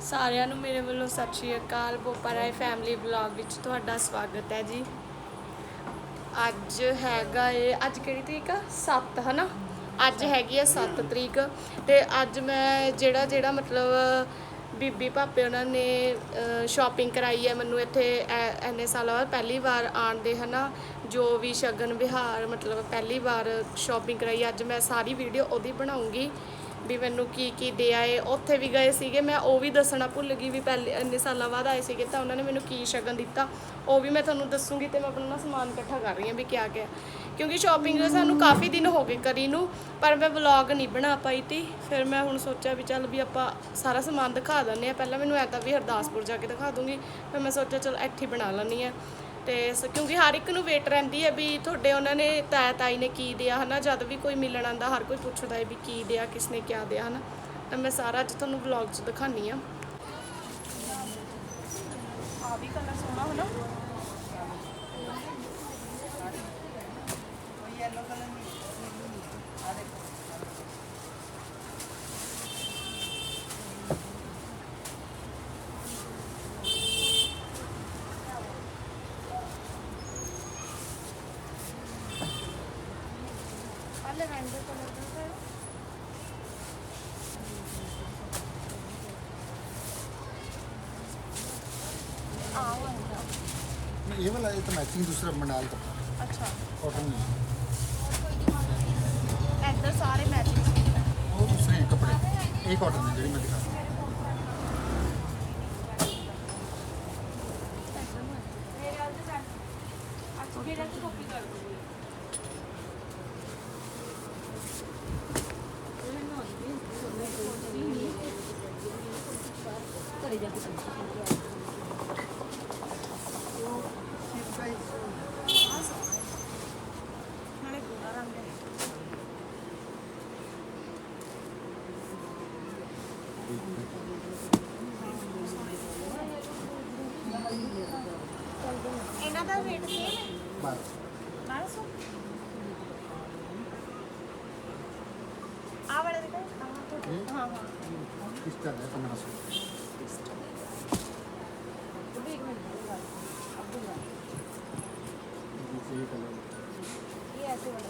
ਸਾਰਿਆਂ ਨੂੰ ਮੇਰੇ ਵੱਲੋਂ ਸਤਿ ਸ਼੍ਰੀ ਅਕਾਲ, ਬੋਪਾ ਰਾਏ ਫੈਮਿਲੀ ਵਲੌਗ ਵਿੱਚ ਤੁਹਾਡਾ ਸਵਾਗਤ ਹੈ ਜੀ। ਅੱਜ ਹੈਗਾ ਏ, ਅੱਜ ਕਿਹੜੀ ਤਰੀਕ ਆ? 7 ਹਨਾ? ਅੱਜ ਹੈਗੀ ਆ 7 ਤਰੀਕ ਤੇ ਅੱਜ ਮੈਂ ਜਿਹੜਾ ਜਿਹੜਾ ਮਤਲਬ ਬੀਬੀ ਭਾਪੇ ਉਹਨਾਂ ਨੇ ਸ਼ਾਪਿੰਗ ਕਰਾਈ ਹੈ ਮੈਨੂੰ ਇੱਥੇ, ਐ- ਇੰਨੇ ਸਾਲਾਂ ਬਾਅਦ ਪਹਿਲੀ ਵਾਰ ਆਉਣ ਦੇ, ਹਨਾ? ਜੋ ਵੀ ਸ਼ਗਨ, ਵਿਹਾਰ, ਮਤਲਬ ਪਹਿਲੀ ਵਾਰ ਸ਼ਾਪਿੰਗ ਕਰਾਈ, ਅੱਜ ਮੈਂ ਸਾਰੀ ਵੀਡੀਓ ਉਹਦੀ ਬਣਾਉਂਗੀ। ਵੀ ਮੈਨੂੰ ਕੀ ਕੀ ਦੇ ਏ ਉੱਥੇ ਵੀ ਗਏ ਸੀਗੇ। ਮੈਂ ਉਹ ਵੀ ਦੱਸਣਾ ਭੁੱਲ ਗਈ ਵੀ ਪਹਿਲੇ ਇੰਨੇ ਸਾਲਾਂ ਬਾਅਦ ਆਏ ਸੀਗੇ ਤਾਂ ਉਹਨਾਂ ਨੇ ਮੈਨੂੰ ਕੀ ਸ਼ਗਨ ਦਿੱਤਾ, ਉਹ ਵੀ ਮੈਂ ਤੁਹਾਨੂੰ ਦੱਸੂਗੀ ਤੇ ਮੈਂ ਆਪਣਾ ਨਾ ਸਮਾਨ ਇਕੱਠਾ ਕਰ ਰਹੀ ਹਾਂ ਵੀ ਕਿਆ ਕਿਆ। ਕਿਉਂਕਿ ਸ਼ਾਪਿੰਗ ਸਾਨੂੰ ਕਾਫੀ ਦਿਨ ਹੋ ਗਏ ਕਰੀ ਨੂੰ, ਪਰ ਮੈਂ ਵਲੌਗ ਨਹੀਂ ਬਣਾ ਪਾਈ ਤੀ। ਫਿਰ ਮੈਂ ਹੁਣ ਸੋਚਿਆ ਵੀ ਚੱਲ ਵੀ ਆਪਾਂ ਸਾਰਾ ਸਮਾਨ ਦਿਖਾ ਦਿੰਦੇ ਆ ਪਹਿਲਾਂ ਮੈਨੂੰ ਐ ਵੀ ਹਰਦਾਸਪੁਰ ਜਾ ਕੇ ਦਿਖਾ ਦੂੰਗੀ, ਫਿਰ ਮੈਂ ਸੋਚਿਆ ਚਲ ਇੱਥੇ ਬਣਾ ਲੈਣੀ ਆ ਤੇ ਸ- ਕਿਉਂਕਿ ਹਰ ਇੱਕ ਨੂੰ ਵੇਟ ਰਹਿੰਦੀ ਹੈ ਵੀ ਤੁਹਾਡੇ ਉਹਨਾਂ ਨੇ ਤਾਇਆ ਤਾਈ ਨੇ ਕੀ ਦਿਆ, ਹਨਾ? ਜਦ ਵੀ ਕੋਈ ਮਿਲਣ ਆਂਦਾ ਹਰ ਕੋਈ ਪੁੱਛਦਾ ਹੈ ਵੀ ਕੀ ਦਿਆ ਕਿਸਨੇ ਕਿਆ ਦਿਆ, ਹਨਾ? ਤਾਂ ਮੈਂ ਸਾਰਾ ਅੱਜ ਤੁਹਾਨੂੰ ਵਲੌਗ 'ਚ ਦਿਖਾਣੀ ਆ ਆ मैचिंग दूसरा मंडाल का ਅੱਛਾ कॉटन में ਇੱਧਰ ਸਾਰੇ ਮੈਚਿੰਗ ਸੂਟ ਹੈ वो दूसरे हैं कपड़े एक कॉटन है जड़ी मैं दिखा चल रहा है। पंद्रह सौ ये कलर ये ऐसे वाला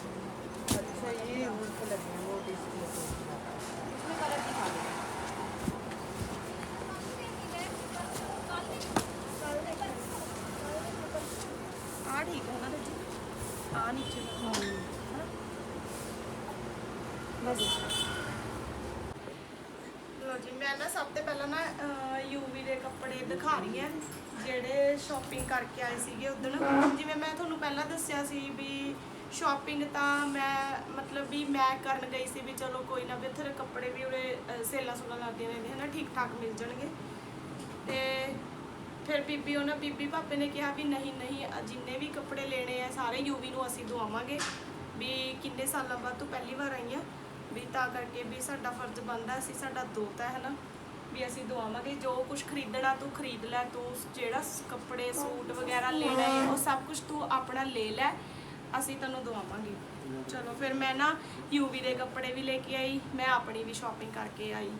अच्छा ये उनको लगना है। वो डिस्प्ले इसमें कलर दिखा दो ठीक है। ना रज़ी आ नीचे हाँ। हाँ। बस ਜੀ ਮੈਂ ਨਾ ਸਭ ਤੋਂ ਪਹਿਲਾਂ ਨਾ ਯੂਵੀ ਦੇ ਕੱਪੜੇ ਦਿਖਾ ਰਹੀ ਹਾਂ ਜਿਹੜੇ ਸ਼ਾਪਿੰਗ ਕਰਕੇ ਆਏ ਸੀਗੇ ਉਦੋਂ ਜਿਵੇਂ ਮੈਂ ਤੁਹਾਨੂੰ ਪਹਿਲਾਂ ਦੱਸਿਆ ਸੀ ਵੀ ਸ਼ਾਪਿੰਗ ਤਾਂ ਮੈਂ ਮਤਲਬ ਵੀ ਮੈਂ ਕਰਨ ਗਈ ਸੀ ਵੀ ਚਲੋ ਕੋਈ ਨਾ ਵੀ ਇੱਥੇ ਕੱਪੜੇ ਵੀ ਉਰੇ ਅਹ, ਸੇਲਾਂ ਸੁਲਾਂ ਲੱਗਦੀਆਂ ਹਨਾ ਠੀਕ ਠਾਕ ਮਿਲ ਜਾਣਗੇ। ਤੇ ਫਿਰ ਬੀਬੀ ਉਹਨਾਂ ਬੀਬੀ ਪਾਪੇ ਨੇ ਕਿਹਾ ਵੀ ਨਹੀਂ ਨਹੀਂ ਜਿੰਨੇ ਵੀ ਕੱਪੜੇ ਲੈਣੇ ਆ ਸਾਰੇ ਯੂਵੀ ਨੂੰ ਅਸੀਂ ਦਵਾਵਾਂਗੇ ਵੀ ਕਿੰਨੇ ਸਾਲਾਂ ਬਾਅਦ ਤੂੰ ਪਹਿਲੀ ਵਾਰ ਆਈ ਆ। ਵੀ ਤਾਂ ਕਰਕੇ ਵੀ ਸਾਡਾ ਫਰਜ਼ ਬਣਦਾ ਅਸੀਂ ਸਾਡਾ ਦੋਤਾ ਹੈ ਨਾ ਵੀ ਅਸੀਂ ਦਵਾਵਾਂਗੇ, ਜੋ ਕੁਝ ਖਰੀਦਣਾ ਤੂੰ ਖਰੀਦ ਲੈ, ਤੂੰ ਜਿਹੜਾ ਕੱਪੜੇ, ਸੂਟ ਵਗੈਰਾ ਲੈਣਾ ਹੈ, ਉਹ ਸਭ ਕੁਝ ਤੂੰ ਆਪਣਾ ਲੈ ਲੈ, ਅਸੀਂ ਤੈਨੂੰ ਦਵਾਵਾਂਗੇ। ਚਲੋ, ਫਿਰ ਮੈਂ ਨਾ ਯੂਵੀ ਦੇ ਕੱਪੜੇ ਵੀ ਲੈ ਕੇ ਆਈ, ਮੈਂ ਆਪਣੀ ਵੀ ਸ਼ਾਪਿੰਗ ਕਰਕੇ ਆਈ।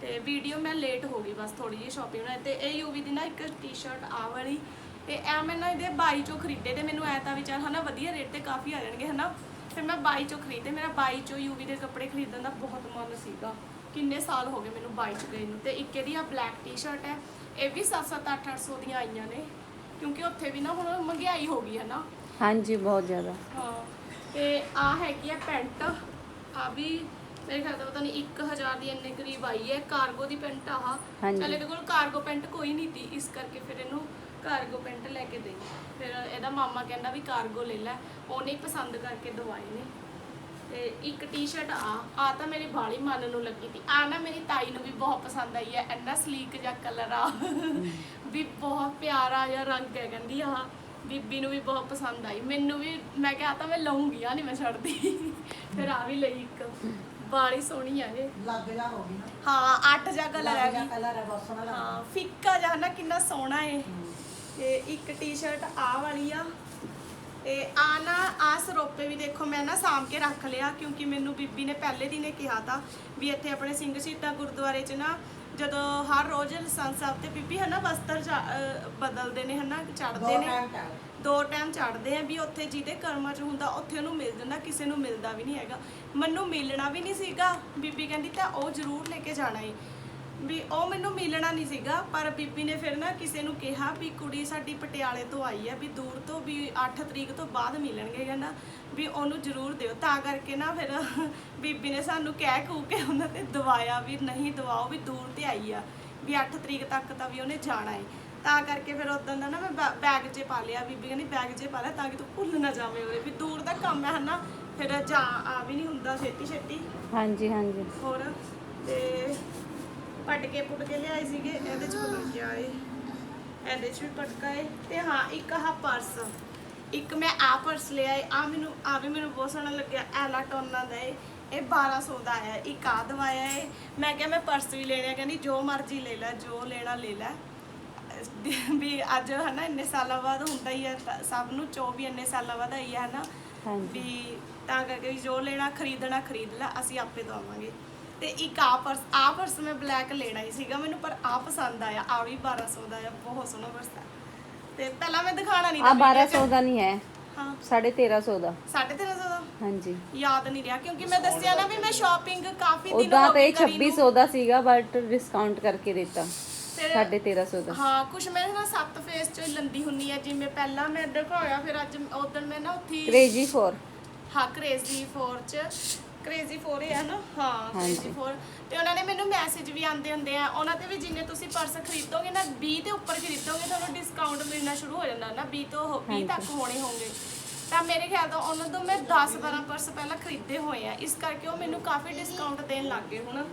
ਤੇ ਵੀਡੀਓ ਮੈਂ ਲੇਟ ਹੋ ਗਈ, ਬਸ ਥੋੜੀ ਜਿਹੀ ਸ਼ਾਪਿੰਗ ਨਾਲ ਤੇ ਇਹ ਯੂਵੀ ਦੀ ਨਾ ਇੱਕ ਟੀ-ਸ਼ਰਟ ਆ ਵਾਲੀ, ਤੇ ਐ ਮੈਂ ਨਾ ਇਹਦੇ ਬਾਈ ਚੋਂ ਖਰੀਦੇ, ਤੇ ਮੈਨੂੰ ਐ ਤਾਂ ਵੀ ਚੱਲ, ਹਨਾ, ਵਧੀਆ ਰੇਟ ਤੇ ਕਾਫੀ ਆ ਜਾਣਗੇ, ਹਨਾ? ਫਿਰ ਮੈਂ 22 ਚੋਂ ਖਰੀਦੇ ਮੇਰਾ 22 ਚੋਂ ਯੂਵੀ ਦੇ ਕੱਪੜੇ ਖਰੀਦਣ ਦਾ ਬਹੁਤ ਮਨ ਸੀਗਾ। ਕਿੰਨੇ ਸਾਲ ਹੋ ਗਏ ਮੈਨੂੰ 22 ਚ ਗਏ ਨੂੰ। ਤੇ ਇੱਕ ਇਹਦੀ ਆ ਬਲੈਕ ਟੀ-ਸ਼ਰਟ ਹੈ ਇਹ ਵੀ 7-7 8-800 ਦੀਆਂ ਆਈਆਂ ਨੇ। ਕਿਉਂਕਿ ਉੱਥੇ ਵੀ ਨਾ ਹੁਣ ਮਹਿੰਗਾਈ ਹੋ ਗਈ ਹੈ ਨਾ। ਹਾਂਜੀ ਬਹੁਤ ਜ਼ਿਆਦਾ। ਹਾਂ ਤੇ ਆ ਹੈਗੀ ਆ ਪੈਂਟ। ਆ ਵੀ ਮੇਰੇ ਖਿਆਲ ਤੋਂ ਪਤਾ ਨਹੀਂ 1000 ਦੀ ਇੰਨੇ ਕਰੀਬ ਆਈ ਹੈ। ਕਾਰਗੋ ਦੀ ਪੈਂਟ ਆ ਹਾਂਜੀ। ਚੱਲ ਇਹਦੇ ਕੋਲ ਕਾਰਗੋ ਪੈਂਟ ਕੋਈ ਨਹੀਂ ਤੀ ਇਸ ਕਰਕੇ ਫਿਰ ਇਹਨੂੰ ਕਾਰਗੋ ਪੈਂਟ ਲੈ ਕੇ ਦੇਈ। ਫਿਰ ਇਹਦਾ ਮਾਮਾ ਕਹਿੰਦਾ ਵੀ ਕਾਰਗੋ ਲੈ ਲੈ। ਉਹਨੇ ਹੀ ਪਸੰਦ ਕਰਕੇ ਦਵਾਏ ਨੇ। ਤੇ ਇੱਕ ਟੀ-ਸ਼ਰਟ ਆ ਆ ਤਾਂ ਮੇਰੇ ਬਾਲੀ ਮਨ ਨੂੰ ਲੱਗੀ ਤੀ ਆ ਨਾ ਮੇਰੀ ਤਾਈ ਨੂੰ ਵੀ ਬਹੁਤ ਪਸੰਦ ਆਈ ਹੈ। ਇੰਨਾ ਸਲੀਕ ਜਿਹਾ ਕਲਰ ਆ। ਵੀ ਬਹੁਤ ਪਿਆਰਾ ਜਿਹਾ ਰੰਗ ਹੈ ਕਹਿੰਦੀ ਆ। ਬੀਬੀ ਨੂੰ ਵੀ ਬਹੁਤ ਪਸੰਦ ਆਈ। ਮੈਨੂੰ ਵੀ ਮੈਂ ਕਿਹਾ ਤਾਂ ਮੈਂ ਲਵਾਂਗੀ ਆ ਨਹੀਂ ਮੈਂ ਛੱਡਦੀ। ਫਿਰ ਆ ਵੀ ਲਈ ਇੱਕ। ਬਾਲੀ ਸੋਹਣੀ ਆ ਇਹ। ਲੱਗ ਜਾ ਹੋ ਗਈ ਨਾ। ਹਾਂ ਅੱਠ ਜਾ ਕਲਰ ਲੱਗ ਜਾ ਹੈਗੀ ਕਲਰ ਹੈ ਬਹੁਤ ਸੋਹਣਾ ਲੱਗਦਾ। ਹਾਂ ਫਿੱਕਾ ਜਿਹਾ ਨਾ ਕਿੰਨਾ ਸੋਹਣਾ ਏ ਤੇ ਇੱਕ ਟੀ-ਸ਼ਰਟ ਆ ਵਾਲੀ ਆ। ਤੇ ਆ ਨਾ ਆ ਸਰੋਪੇ ਵੀ ਦੇਖੋ ਮੈਂ ਨਾ ਸਾਂਭ ਕੇ ਰੱਖ ਲਿਆ ਕਿਉਂਕਿ ਮੈਨੂੰ ਬੀਬੀ ਨੇ ਪਹਿਲੇ ਦਿਨੇ ਕਿਹਾ ਤਾਂ ਵੀ ਇੱਥੇ ਆਪਣੇ ਸਿੰਘ ਸ਼ਹੀਦਾਂ ਗੁਰਦੁਆਰੇ 'ਚ ਨਾ ਜਦੋਂ ਹਰ ਰੋਜ਼ ਲਸੰਸ ਸਾਹਿਬ ਤੇ ਬੀਬੀ ਹਨਾ ਵਸਤਰ ਚਾ- ਅਹ ਬਦਲਦੇ ਨੇ ਹਨਾ ਚੜਦੇ ਨੇ। ਦੋ ਟਾਈਮ ਚੜਦੇ ਆ ਵੀ ਉੱਥੇ ਜਿਹਦੇ ਕਰਮਾਂ 'ਚ ਹੁੰਦਾ ਉੱਥੇ ਉਹਨੂੰ ਮਿਲ ਜਾਂਦਾ ਕਿਸੇ ਨੂੰ ਮਿਲਦਾ ਵੀ ਨਹੀਂ ਹੈਗਾ। ਮੈਨੂੰ ਮਿਲਣਾ ਵੀ ਨਹੀਂ ਸੀਗਾ। ਬੀਬੀ ਕਹਿੰਦੀ ਤਾਂ ਉਹ ਜ਼ਰੂਰ ਲੈ ਕੇ ਜਾਣਾ ਏ। ਵੀ ਉਹ ਮੈਨੂੰ ਮਿਲਣਾ ਨਹੀਂ ਸੀਗਾ ਪਰ ਬੀਬੀ ਨੇ ਫਿਰ ਨਾ ਕਿਸੇ ਨੂੰ ਕਿਹਾ ਵੀ ਕੁੜੀ ਸਾਡੀ ਪਟਿਆਲੇ ਤੋਂ ਆਈ ਹੈ ਵੀ ਦੂਰ ਤੋਂ ਵੀ 8 ਤਰੀਕ ਤੋਂ ਬਾਅਦ ਮਿਲਣਗੇ ਕਹਿੰਦਾ ਵੀ ਉਹਨੂੰ ਜ਼ਰੂਰ ਦਿਓ। ਤਾਂ ਕਰਕੇ ਨਾ ਫਿਰ ਬੀਬੀ ਨੇ ਸਾਨੂੰ ਕਹਿ ਕੂ ਕੇ ਉਹਨਾਂ ਤੇ ਦਵਾਇਆ ਵੀ ਨਹੀਂ ਦਵਾਓ ਵੀ ਦੂਰ ਤੇ ਆਈ ਆ ਵੀ 8 ਤਰੀਕ ਤੱਕ ਤਾਂ ਵੀ ਉਹਨੇ ਜਾਣਾ ਹੈ ਤਾਂ ਕਰਕੇ ਫਿਰ ਉਦੋਂ ਦਾ ਨਾ ਮੈਂ ਬੈਗ 'ਚ ਪਾ ਲਿਆ ਬੀਬੀ ਕਹਿੰਦੀ ਬੈਗ 'ਚ ਪਾ ਲਿਆ ਤਾਂ ਕਿ ਤੂੰ ਭੁੱਲ ਨਾ ਜਾਵੇਂ ਉਹਦੇ ਵੀ ਦੂਰ ਦਾ ਕੰਮ ਹੈ ਹਨਾ ਫਿਰ ਜਾ ਆ ਵੀ ਨਹੀਂ ਹੁੰਦਾ ਛੇਤੀ ਛੇਤੀ ਹਾਂਜੀ ਹਾਂਜੀ। ਹੋਰ ਤੇ ਪਟਕੇ ਪੁਟਕੇ ਲਿਆਏ ਸੀਗੇ ਇਹਦੇ ਚ ਪਤਾ ਕੀ ਆਏ ਇਹਦੇ ਚ ਵੀ ਪਟਕਾ ਹੈ ਤੇ ਹਾਂ ਇੱਕ ਆਹ ਪਰਸ ਇੱਕ ਮੈਂ ਆ ਪਰਸ ਲਿਆ ਹੈ ਆ ਮੈਨੂੰ ਆ ਵੀ ਮੈਨੂੰ ਬਹੁਤ ਸੋਹਣਾ ਲੱਗਿਆ ਐਲਾਟੋਨਾ ਦਾ ਹੈ ਇਹ 1200 ਦਾ ਆਇਆ ਹੈ। ਇੱਕ ਆ ਦਵਾਇਆ ਹੈ ਮੈਂ ਕਿਹਾ ਮੈਂ ਪਰਸ ਵੀ ਲੈਣਾ ਕਹਿੰਦੀ ਜੋ ਮਰਜ਼ੀ ਲੈ ਲੈ ਜੋ ਲੈਣਾ ਲੈ ਲੈ। ਵੀ ਅੱਜ ਹਨਾ ਇੰਨੇ ਸਾਲਾਂ ਬਾਅਦ ਹੁੰਦਾ ਹੀ ਹੈ ਸਭ ਨੂੰ ਚੋ ਵੀ ਇੰਨੇ ਸਾਲਾਂ ਬਾਅਦ ਆਈ ਹੈ ਹਨਾ। ਵੀ ਤਾਂ ਕਰਕੇ ਵੀ ਜੋ ਲੈਣਾ ਖਰੀਦਣਾ ਖਰੀਦ ਲੈ ਅਸੀਂ ਆਪੇ ਦਵਾਵਾਂਗੇ। ਤੇ ਇੱਕ ਆ ਪਰਸ ਆ ਪਰਸ ਮੈਂ ਬਲੈਕ ਲੈਣਾ ਹੀ ਸੀਗਾ ਮੈਨੂੰ ਪਰ ਆ ਪਸੰਦ ਆਇਆ। ਆ ਵੀ 1200 ਦਾ ਆ ਬਹੁਤ ਸੋਹਣਾ ਪਰਸ ਆ। ਤੇ ਪਹਿਲਾਂ ਮੈਂ ਦਿਖਾਣਾ ਨਹੀਂ ਆ ਤਾਂ 1200 ਦਾ ਨਹੀਂ ਹੈ। ਹਾਂ। 1350 ਦਾ। 1350 ਦਾ? ਹਾਂਜੀ। ਯਾਦ ਨਹੀਂ ਰਿਹਾ ਕਿਉਂਕਿ ਮੈਂ ਦੱਸਿਆ ਨਾ ਵੀ ਮੈਂ ਸ਼ਾਪਿੰਗ ਕਾਫੀ ਦਿਨ ਹੋ ਤਾਂ ਗਏ ਨੂੰ। 2600 ਦਾ ਸੀਗਾ ਬਟ ਡਿਸਕਾਊਂਟ ਕਰਕੇ ਦਿੱਤਾ। ਤੇ 1350 ਦਾ। ਹਾਂ ਕੁਛ ਮੈਂ ਨਾ ਸੱਤ ਫੇਸ ਚ ਲੰਦੀ ਹੁੰਨੀ ਆ ਜਿਵੇਂ ਪਹਿਲਾਂ ਮੈਂ ਦਿਖਾਇਆ ਫਿਰ ਅੱਜ ਉਦੋਂ ਮੈਂ ਨਾ ਉੱਥੇ ਕ੍ਰੇਜੀ 4 ਹਾਂ ਕ੍ਰੇਜ਼ੀ 4 ਚ। ਕ੍ਰੇਜ਼ੀ 4 ਹੈ ਨਾ। ਹਾਂ। ਕ੍ਰੇਜ਼ੀ 4 ਤੇ ਉਹਨਾਂ ਨੇ ਮੈਨੂੰ ਮੈਸੇਜ ਵੀ ਆਉਂਦੇ ਹੁੰਦੇ ਆ। ਉਹਨਾਂ ਤੇ ਵੀ ਜਿੰਨੇ ਤੁਸੀਂ ਪਰਸ ਖਰੀਦੋਗੇ ਨਾ 20 ਦੇ ਉੱਪਰ ਖਰੀਦੋਗੇ ਤੁਹਾਨੂੰ ਡਿਸਕਾਊਂਟ ਮਿਲਣਾ ਸ਼ੁਰੂ ਹੋ ਜਾਂਦਾ ਨਾ। 20 ਤੋਂ 20 ਤੱਕ ਹੋਣੇ ਹੋਣਗੇ। ਤਾਂ ਮੇਰੇ ਖਿਆਲ ਤੋਂ ਉਹਨਾਂ ਤੋਂ ਮੈਂ 10 12 ਪਰਸ ਪਹਿਲਾਂ ਖਰੀਦੇ ਹੋਏ ਆ। ਇਸ ਕਰਕੇ ਉਹ ਮੈਨੂੰ ਕਾਫੀ ਡਿਸਕਾਊਂਟ ਦੇਣ ਲੱਗ ਗਏ ਹੁਣ।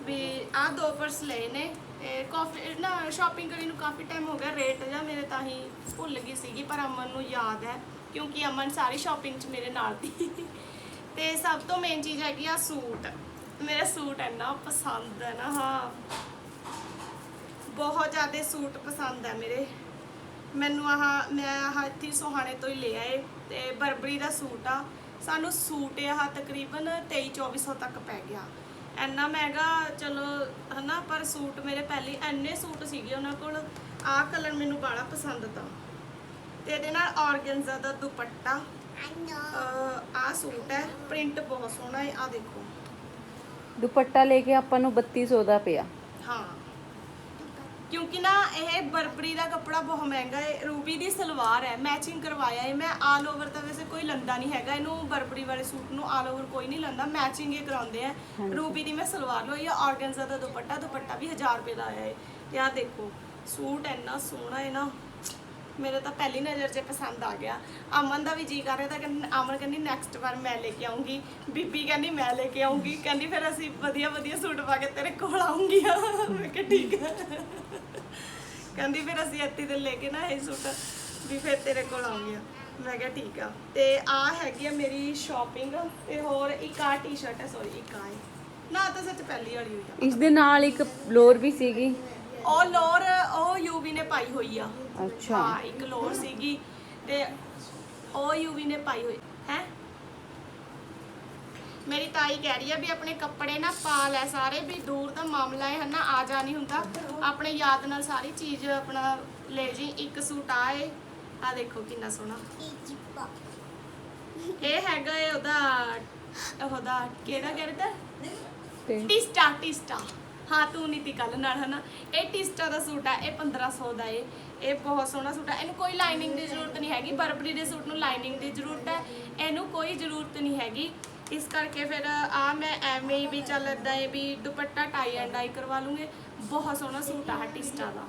ਵੀ ਆਹ ਦੋ ਪਰਸ ਲਏ ਨੇ। ਇਹ ਕਾਫੀ ਨਾ ਸ਼ਾਪਿੰਗ ਕਰੀ ਨੂੰ ਕਾਫੀ ਟਾਈਮ ਹੋ ਗਿਆ। ਰੇਟ ਜਾਂ ਮੇਰੇ ਤਾਂ ਹੀ ਭੁੱਲ ਗਈ ਸੀਗੀ ਪਰ ਅਮਨ ਨੂੰ ਯਾਦ ਹੈ। ਕਿਉਂਕਿ ਅਮਨ ਸਾਰੀ ਸ਼ਾਪਿੰਗ 'ਚ ਮੇਰੇ ਨਾਲ ਦੀ। ਤੇ ਸਭ ਤੋਂ ਮੇਨ ਚੀਜ਼ ਹੈਗੀ ਆ ਸੂਟ। ਮੇਰਾ ਸੂਟ ਇੰਨਾ ਪਸੰਦ ਹੈ ਨਾ, ਹਾਂ। ਬਹੁਤ ਜ਼ਿਆਦਾ ਸੂਟ ਪਸੰਦ ਹੈ ਮੇਰੇ। ਮੈਨੂੰ ਆਹ, ਮੈਂ ਆਹ ਇੱਥੇ ਸੋਹਾਣੇ ਤੋਂ ਹੀ ਲਿਆ ਏ ਤੇ ਬਰਬਰੀ ਦਾ ਸੂਟ ਆ। ਸਾਨੂੰ ਸੂਟ ਇਹ ਆਹ ਤਕਰੀਬਨ 23 2400 ਤੱਕ ਪੈ ਗਿਆ। ਐਨਾ ਮਹਿੰਗਾ, ਚਲੋ, ਹਨਾ, ਪਰ ਸੂਟ ਮੇਰੇ ਪਹਿਲੇ ਐਨੇ ਸੂਟ ਸੀਗੇ ਉਹਨਾਂ ਕੋਲ, ਆਹ ਕਲਰ ਮੈਨੂੰ ਬੜਾ ਪਸੰਦ ਤਾਂ। ਤੇ ਇਹਦੇ ਨਾਲ ਔਰਗੈਂਜ਼ਾ ਦਾ ਦੁਪੱਟਾ ਆਹ ਸੂਟ ਹੈ। ਪ੍ਰਿੰਟ ਬਹੁਤ ਸੋਹਣਾ ਹੈ। ਆ ਦੇਖੋ। ਦੁਪੱਟਾ ਲੈ ਕੇ ਆਪਾਂ ਨੂੰ 3200 ਦਾ ਪਿਆ। ਹਾਂ। ਕਿਉਂਕਿ ਨਾ ਇਹ ਬਰਬਰੀ ਦਾ ਕੱਪੜਾ ਬਹੁਤ ਮਹਿੰਗਾ ਹੈ। ਰੂਬੀ ਦੀ ਸਲਵਾਰ ਹੈ। ਮੈਚਿੰਗ ਕਰਵਾਇਆ ਹੈ। ਮੈਂ ਆਲ ਓਵਰ ਤਾਂ ਵੈਸੇ ਕੋਈ ਲੰਦਾ ਨਹੀਂ ਹੈਗਾ। ਇਹਨੂੰ ਬਰਬਰੀ ਵਾਲੇ ਸੂਟ ਨੂੰ ਆਲ ਓਵਰ ਕੋਈ ਨਹੀਂ ਲੰਦਾ। ਮੈਚਿੰਗ ਹੀ ਕਰਾਉਂਦੇ ਆ। ਰੂਬੀ ਦੀ ਮੈਂ ਸਲਵਾਰ ਲਈ ਆ। ਆਰਗੈਂਜ਼ਾ ਦਾ ਦੁਪੱਟਾ। ਦੁਪੱਟਾ ਵੀ 1000 ਰੁਪਏ ਦਾ ਆਇਆ ਹੈ। ਤੇ ਆਹ ਦੇਖੋ। ਸੂਟ ਇੰਨਾ ਸੋਹਣਾ ਹੈ ਨਾ। ਮੇਰੇ ਤਾਂ ਪਹਿਲੀ ਨਜ਼ਰ 'ਚ ਪਸੰਦ ਆ ਗਿਆ। ਅਮਨ ਦਾ ਵੀ ਜੀ ਕਰ ਰਿਹਾ ਤਾਂ ਕਹਿੰਦੀ, ਅਮਨ ਕਹਿੰਦੀ ਨੈਕਸਟ ਵਾਰ ਮੈਂ ਲੈ ਕੇ ਆਉਂਗੀ ਬੀਬੀ ਕਹਿੰਦੀ, ਮੈਂ ਲੈ ਕੇ ਆਉਂਗੀ ਕਹਿੰਦੀ, ਫਿਰ ਅਸੀਂ ਵਧੀਆ ਵਧੀਆ ਸੂਟ ਪਾ ਕੇ ਤੇਰੇ ਕੋਲ ਆਉਂਗੀ ਮੈਂ ਕਿਹਾ, ਠੀਕ ਹੈ। ਕਹਿੰਦੀ, ਫਿਰ ਅਸੀਂ ਇੱਥੇ ਤੇ ਲੈ ਕੇ ਨਾ ਇਹ ਸੂਟ ਵੀ ਫਿਰ ਤੇਰੇ ਕੋਲ ਆਉਂਗੀ ਮੈਂ ਕਿਹਾ, ਠੀਕ ਆ। ਤੇ ਆ ਹੈਗੀ ਆ ਮੇਰੀ ਸ਼ਾਪਿੰਗ ਤੇ ਹੋਰ ਇੱਕ ਆ ਟੀ-ਸ਼ਰਟ ਹੈ ਸੋਰੀ ਇੱਕ ਆ ਨਾ ਤਾਂ ਸੱਚ ਪਹਿਲੀ ਵਾਲੀ ਹੋਈ ਆ। ਇਸ ਦੇ ਨਾਲ ਇੱਕ ਲੋਰ ਵੀ ਸੀਗੀ। ਉਹ ਲੋਰ ਉਹ ਯੂਵੀ ਨੇ ਪਾਈ ਹੋਈ ਆ। ਅੱਛਾ। ਹਾਂ ਇੱਕ ਲੋਰ ਸੀਗੀ ਤੇ ਉਹ ਯੂਵੀ ਨੇ ਪਾਈ ਹੋਈ ਹੈ? ਮੇਰੀ ਤਾਈ ਕਹਿ ਰਹੀ ਆ ਵੀ ਆਪਣੇ ਕੱਪੜੇ ਨਾ ਪਾ ਲੈ ਸਾਰੇ ਵੀ ਦੂਰ ਦਾ ਮਾਮਲਾ ਹੈ ਹਨਾ ਆ ਜਾ ਨਹੀਂ ਹੁੰਦਾ। ਆਪਣੇ ਯਾਦ ਨਾਲ ਸਾਰੀ ਚੀਜ਼ ਆਪਣਾ ਲੈ ਜੀ ਇੱਕ ਸੂਟ ਆਏ ਆ ਦੇਖੋ ਕਿੰਨਾ ਸੋਹਣਾ। ਇਹ ਹੈਗਾ ਏ ਉਹਦਾ ਉਹਦਾ ਕਿਹੜਾ ਕਹਿੰਦਾ ਟਿਸਟਾ ਟਿਸਟਾ ਹਾਂ, ਤੂੰ ਨੀਤੀ ਕੱਲ ਨਾਲ, ਹਨਾ? ਇਹ ਟਿਸਟਾ ਦਾ ਸੂਟ ਆ, ਇਹ 1500 ਦਾ ਏ। ਇਹ ਬਹੁਤ ਸੋਹਣਾ ਸੂਟ ਆ। ਇਹਨੂੰ ਕੋਈ ਲਾਈਨਿੰਗ ਦੀ ਜ਼ਰੂਰਤ ਨਹੀਂ ਹੈਗੀ। ਬਰਬਰੀ ਦੇ ਸੂਟ ਨੂੰ ਲਾਈਨਿੰਗ ਦੀ ਜ਼ਰੂਰਤ ਹੈ ਇਹਨੂੰ ਕੋਈ ਜ਼ਰੂਰਤ ਨਹੀਂ ਹੈਗੀ। ਇਸ ਕਰਕੇ ਫਿਰ ਆ ਮੈਂ ਐਵੇਂ ਹੀ ਵੀ ਚੱਲ ਏਦਾਂ ਏ ਵੀ ਦੁਪੱਟਾ ਟਾਈ ਐਂਡ ਡਾਈ ਕਰਵਾ ਲੂੰਗੇ। ਬਹੁਤ ਸੋਹਣਾ ਸੂਟ ਆ ਟਿਸਟਾ ਦਾ।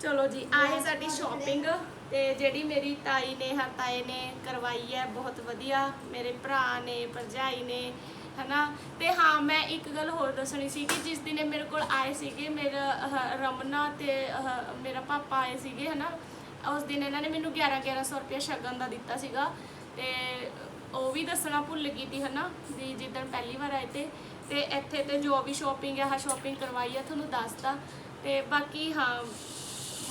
ਚਲੋ ਜੀ ਆਏ ਸਾਡੀ ਸ਼ਾਪਿੰਗ ਤੇ ਜਿਹੜੀ ਮੇਰੀ ਤਾਈ ਨੇ, ਹਰ ਤਾਏ ਨੇ ਕਰਵਾਈ ਹੈ, ਬਹੁਤ ਵਧੀਆ। ਮੇਰੇ ਭਰਾ ਨੇ, ਭਰਜਾਈ ਨੇ। ਹਨਾ? ਤੇ ਹਾਂ, ਮੈਂ ਇੱਕ ਗੱਲ ਹੋਰ ਦੱਸਣੀ ਸੀ ਕਿ ਜਿਸ ਦਿਨ ਇਹ ਮੇਰੇ ਕੋਲ ਆਏ ਸੀਗੇ, ਮੇਰਾ ਆਹ ਰਮਨਾ ਤੇ ਆਹ ਮੇਰਾ ਪਾਪਾ ਆਏ ਸੀਗੇ, ਹਨਾ? ਉਸ ਦਿਨ ਇਹਨਾਂ ਨੇ ਮੈਨੂੰ 11 1100 ਰੁਪਏ ਸ਼ਗਨ ਦਾ ਦਿੱਤਾ ਸੀਗਾ। ਤੇ ਉਹ ਵੀ ਦੱਸਣਾ ਭੁੱਲ ਗਈ ਤੀ ਹਨਾ? ਵੀ ਜਿੱਦਣ ਪਹਿਲੀ ਵਾਰ ਆਏ ਤੇ ਤੇ ਇੱਥੇ ਤੇ ਜੋ ਵੀ ਸ਼ਾਪਿੰਗ ਹੈ ਆਹ ਸ਼ਾਪਿੰਗ ਕਰਵਾਈ ਹੈ ਤੁਹਾਨੂੰ ਦੱਸਤਾ। ਤੇ ਬਾਕੀ, ਹਾਂ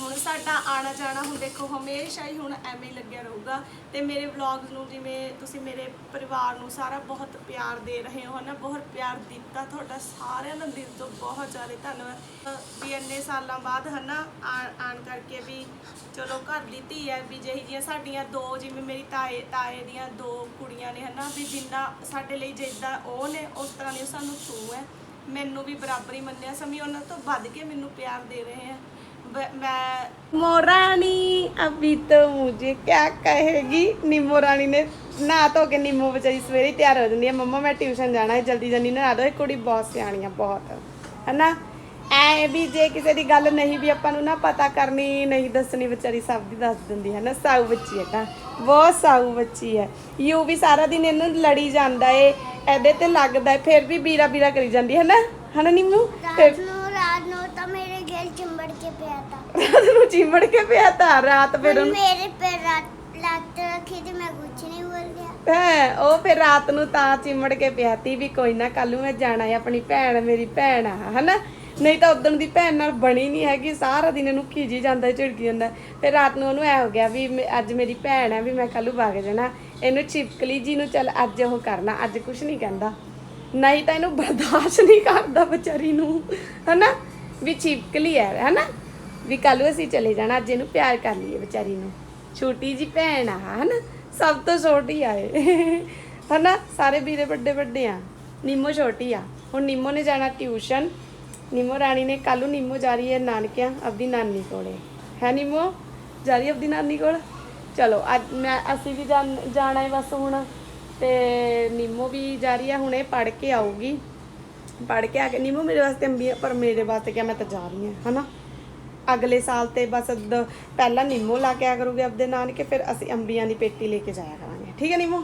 ਹੁਣ ਸਾਡਾ ਆਣਾ ਜਾਣਾ ਹੁਣ ਦੇਖੋ ਹਮੇਸ਼ਾ ਹੀ ਹੁਣ ਐਵੇਂ ਹੀ ਲੱਗਿਆ ਰਹੂਗਾ। ਤੇ ਮੇਰੇ ਵਲੌਗਸ ਨੂੰ ਜਿਵੇਂ ਤੁਸੀਂ ਮੇਰੇ ਪਰਿਵਾਰ ਨੂੰ ਸਾਰਾ ਬਹੁਤ ਪਿਆਰ ਦੇ ਰਹੇ ਹੋ ਨਾ ਬਹੁਤ ਪਿਆਰ ਦਿੱਤਾ ਤੁਹਾਡਾ ਸਾਰਿਆਂ ਦਾ ਦਿਲ ਤੋਂ ਬਹੁਤ ਜ਼ਿਆਦਾ ਧੰਨਵਾਦ। ਵੀ ਇੰਨੇ ਸਾਲਾਂ ਬਾਅਦ, ਹਨਾ, ਆਣ ਆਣ ਕਰਕੇ ਵੀ ਚਲੋ ਘਰ ਦੀ ਧੀ ਹੈ, ਵੀ ਜਿਹੀ ਜੀਆਂ ਸਾਡੀਆਂ ਦੋ, ਜਿਵੇਂ ਮੇਰੀ ਤਾਏ ਤਾਏ ਦੀਆਂ ਦੋ ਕੁੜੀਆਂ ਨੇ, ਹਨਾ? ਵੀ ਜਿੰਨਾ ਸਾਡੇ ਲਈ ਜਿੱਦਾਂ ਉਹ ਨੇ, ਉਸ ਤਰ੍ਹਾਂ ਦੀ ਸਾਨੂੰ ਤੂੰ ਹੈ। ਮੈਨੂੰ ਵੀ ਬਰਾਬਰੀ ਮੰਨਿਆ। ਸਮੀ ਉਹਨਾਂ ਤੋਂ ਵੱਧ ਕੇ ਮੈਨੂੰ ਪਿਆਰ ਦੇ ਰਹੇ ਆ। मैं मोरानी अभी तो मुझे क्या कहेगी नीमो रानी ने ਨਹਾ ਧੋ ਕੇ ਨੀਮੋ ਵਿਚਾਰੀ ਸਵੇਰੇ ਹੀ ਤਿਆਰ ਹੋ ਜਾਂਦੀ ਹੈ ਮੰਮਾ ਮੈਂ ਟਿਊਸ਼ਨ ਜਾਣਾ ਹੈ ਜਲਦੀ ਜਲਦੀ ਨਹਾ ਦੋ ਇਹ ਕੁੜੀ ਬਹੁਤ ਸਿਆਣੀ ਆ ਬਹੁਤ ਹਨਾ ਐ ਵੀ ਜੇ ਕਿਸੇ ਦੀ ਗੱਲ ਨਹੀਂ ਵੀ ਆਪਾਂ ਨੂੰ ਨਾ ਪਤਾ ਕਰਨੀ ਨਹੀਂ ਦੱਸਣੀ ਵਿਚਾਰੀ ਸਭ ਦੀ ਦੱਸ ਦਿੰਦੀ ਹੈ ਨਾ ਸਾਊ ਬੱਚੀ ਹੈ ਤਾਂ ਬਹੁਤ ਸਾਊ ਬੱਚੀ ਹੈ ਯੂ ਵੀ ਸਾਰਾ ਦਿਨ ਇਹਨੂੰ ਲੜੀ ਜਾਂਦਾ ਏ ਇਹਦੇ ਤੇ ਲੱਗਦਾ ਏ ਫਿਰ ਵੀ ਬੀਰਾ ਬੀਰਾ ਕਰੀ ਜਾਂਦੀ ਹੈ ਨਾ ਹਨਾ ਨੀਮੂ ਫਿਰ ਰਾਤ ਨੂੰ ਤਾਂ ਮੇਰੇ ਘਰ ਚਿੰਬੜ ਕੇ ਪਿਆ ਤਾ। ਰਾਤ ਨੂੰ ਚੀਮੜ ਕੇ ਪਿਆ ਤਾਂ? ਰਾਤ ਫਿਰ ਉਹਨੂੰ ਮੇਰੇ ਪੈਰ ਰਾਤ ਲੱਤ ਰੱਖੀ ਤੇ ਮੈਂ ਕੁਝ ਨਹੀਂ ਬੋਲ ਗਿਆ ਹੈ ਉਹ ਫਿਰ ਰਾਤ ਨੂੰ ਤਾਂ ਚਿਮੜ ਕੇ ਪਿਆਤੀ ਵੀ ਕੋਈ ਨਾ ਕੱਲ ਨੂੰ ਮੈਂ ਜਾਣਾ ਹੈ ਆਪਣੀ ਭੈਣ ਮੇਰੀ ਭੈਣ ਆ ਹਨਾ? ਨਹੀਂ ਤਾਂ ਉਦੋਂ ਦੀ ਭੈਣ ਨਾਲ ਬਣੀ ਨਹੀਂ ਹੈਗੀ ਸਾਰਾ ਦਿਨ ਇਹਨੂੰ ਖੀਜੀ ਜਾਂਦਾ ਝਿੜਕੀ ਜਾਂਦਾ। ਫਿਰ ਰਾਤ ਨੂੰ ਉਹਨੂੰ ਐ ਹੋ ਗਿਆ ਵੀ ਮੈਂ- ਅੱਜ ਮੇਰੀ ਭੈਣ ਹੈ ਵੀ ਮੈਂ ਕੱਲ ਵਗ ਜਾਣਾ। ਇਹਨੂੰ ਛਿਪਕਲੀ ਜੀ ਨੂੰ ਚੱਲ ਅੱਜ ਉਹ ਕਰਨਾ ਅੱਜ ਕੁਝ ਨਹੀਂ ਕਹਿੰਦਾ। ਨਹੀਂ ਤਾਂ ਇਹਨੂੰ ਬਰਦਾਸ਼ਤ ਨਹੀਂ ਕਰਦਾ ਵਿਚਾਰੀ ਨੂੰ, ਹਨਾ? ਵੀ ਛਿਪਕਲੀ ਹੈ ਹਨਾ? ਵੀ ਕੱਲ ਅਸੀਂ ਚਲੇ ਜਾਣਾ, ਅੱਜ ਇਹਨੂੰ ਪਿਆਰ ਕਰ ਲਈਏ ਵਿਚਾਰੀ ਨੂੰ। ਛੋਟੀ ਜੀ ਭੈਣ ਆ, ਹਨਾ? ਸਭ ਤੋਂ ਛੋਟੀ ਆ ਇਹ, ਹਨਾ? ਸਾਰੇ ਵੀਰੇ ਵੱਡੇ ਵੱਡੇ ਆ, ਨਿੰਮੋ ਛੋਟੀ ਆ। ਹੁਣ ਨਿੰਮੋ ਨੇ ਜਾਣਾ ਟਿਊਸ਼ਨ। ਨਿੰਮੋ ਰਾਣੀ ਨੇ ਕੱਲ ਨੂੰ ਨੀਮੋ ਜਾ ਰਹੀ ਹੈ ਨਾਨਕਿਆਂ, ਆਪਦੀ ਨਾਨੀ ਕੋਲੇ। ਹੈ ਨੀਮੋ? ਜਾ ਰਹੀ ਆਪਦੀ ਨਾਨੀ ਕੋਲ? ਚਲੋ, ਅੱਜ ਮੈਂ, ਅਸੀਂ ਵੀ ਜਾਣ- ਜਾਣਾ ਹੈ ਬਸ ਹੁਣ। ਤੇ ਨੀਮੋ ਵੀ ਜਾ ਰਹੀ ਹੈ ਹੁਣੇ ਪੜ ਕੇ ਆਊਗੀ। ਪੜ ਕੇ ਆ ਕੇ, ਨੀਮੋ ਮੇਰੇ ਵਾਸਤੇ ਅੰਬੀਆਂ ਪਰ ਮੇਰੇ ਵਾਸਤੇ ਕਿਆ ਮੈਂ ਤਾਂ ਜਾ ਰਹੀ ਹਾਂ ਹਨਾ? ਅਗਲੇ ਸਾਲ ਤੇ ਬਸ ਪਹਿਲਾਂ ਨਿੰਮੋ ਲਾ ਕੇ ਆ ਕਰੂਗੇ ਆਪਦੇ ਨਾਨਕੇ, ਫਿਰ ਅਸੀਂ ਅੰਬੀਆਂ ਦੀ ਪੇਟੀ ਲੈ ਕੇ ਜਾਇਆ ਕਰਾਂਗੇ। ਠੀਕ ਹੈ ਨੀਮੋ?